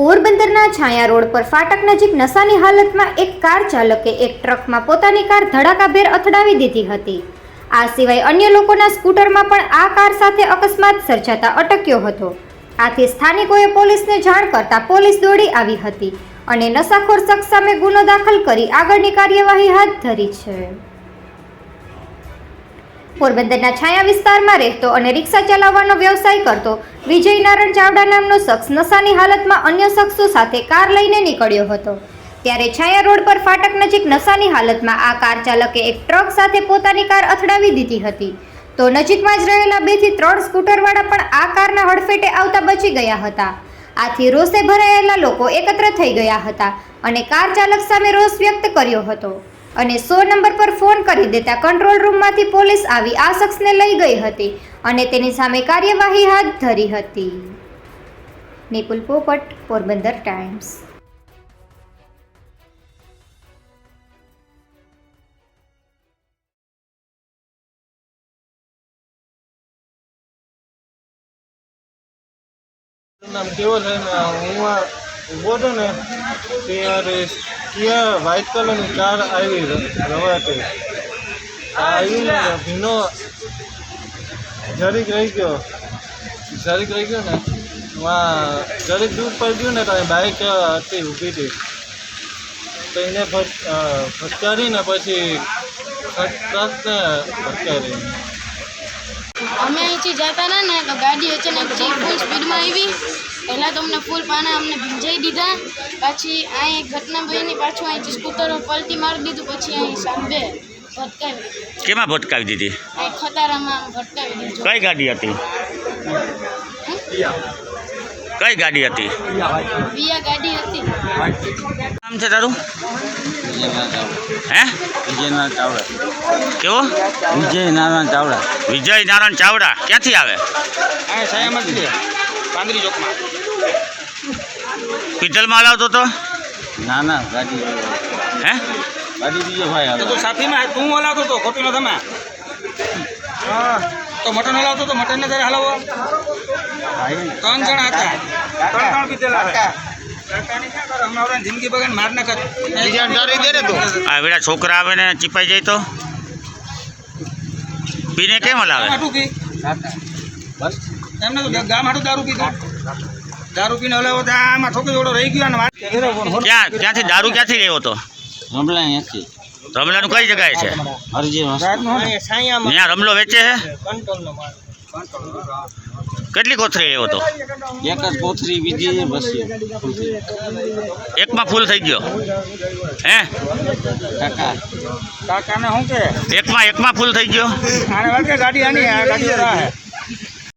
પોરબંદરના છાયા રોડ પર ફાટક નજીક નશાની હાલતમાં એક કાર ચાલકે એક ટ્રકમાં પોતાની કાર ધડાકાભેર અથડાવી દીધી હતી. આ સિવાય અન્ય લોકોના સ્કૂટરમાં પણ આ કાર સાથે અકસ્માત સર્જાતા અટક્યો હતો. આથી સ્થાનિકોએ પોલીસને જાણ કરતા પોલીસ દોડી આવી હતી અને નશાખોર શખ્સ સામે ગુનો દાખલ કરી આગળની કાર્યવાહી હાથ ધરી છે. પોરબંદરના છાયા વિસ્તારમાં રહેતો અને રિક્ષા ચલાવવાનો વ્યવસાય કરતો વિજય નારાયણ ચાવડા નામનો શખ્સ નશાની હાલતમાં અન્ય શખ્સો સાથે કાર લઈને નીકળ્યો હતો. ત્યારે છાયા રોડ પર ફાટક નજીક નશાની હાલતમાં આ કાર ચાલકે એક ટ્રક સાથે પોતાની કાર અથડાવી દીધી હતી. તો નજીકમાં જ રહેલા બેથી ત્રણ સ્કૂટરવાળા પણ આ કારના હડફેટે આવતા બચી ગયા હતા. આથી રોષે ભરાયેલા લોકો એકત્ર થઈ ગયા હતા અને કાર ચાલક સામે રોષ વ્યક્ત કર્યો હતો. અને સો નંબર પર ફોન કરી દેતા કંટ્રોલ રૂમમાંથી પોલીસ આવી આ શખ્સને લઈ ગઈ હતી અને તેની સામે કાર્યવાહી હાથ ધરી હતી. નિપુલ પોપટ, પોરબંદર ટાઈમ્સ. નામ કેવો છે હું ઊભો હતો ને ત્યારે કિયા વ્હાઇટ કલરની કાર આવી રવાતે. આવી ને ભીનો જરીક રહી ગયો. જરીક રહી ગયો ને વા જરીક દૂર પર ગયું ને તો બાઇક હતી ઊભી હતી. તો એને ભટકારીને પછી ટ્રકને ભટકારી અમે અહીંથી જતા હતા ને તો ગાડી અચાનક ફૂલ સ્પીડમાં આવી. પહેલાં તો અમને ફૂલ પાના અમને ભીંજાઈ દીધા. પછી અહીં ઘટના બની પાછું અહીંથી સ્કૂટરો પલટી મારી દીધું પછી અહીં સાંભે ભટકાવી કેમાં ભટકાવી દીધી? અહીં ખતારામાં ભટકાવી દીધું. કઈ ગાડી હતી? કઈ ગાડી હતી? વિયા ગાડી હતી. નામ છે તારું? હે? વિજયનારાયણ ચાવડા. કેવો? વિજયનારાયણ ચાવડા. વિજય નારાયણ ચાવડા. ક્યાંથી આવે? પાંદરી ચોકમાં. પિત્તલમાં હલાવતો તો? ના ના ગાડી હે? ગાડી બીજો ભાઈ તો સાફીમાં તું હલાવતો તો ખોટી નો તમે તો મટન હલાવતો તો મટન ને તારે હલાવો ત્રણ જણા હતા. આ છોકરા આવે ને ચીપાઈ જાય તો? પીને કેમ હલાવે? દારૂ પીને હલાવો તો આમાં છોકરી જોડો રહી ગયો વાત ક્યાં ક્યાંથી દારૂ ક્યાંથી લેવો હતો રમલા રમલાનું કઈ જગ્યાએ છે? રમલો વેચે છે? કેટલી કોથળી એવો તો? એક જ કોથરી બીજી બસ એકમાં ફૂલ થઈ ગયો? હે? કાકા. કાકાને શું કે? એકમાં એકમાં ફૂલ થઈ ગયો? આને વાગે ગાડી આની ગાડી વાળા હે.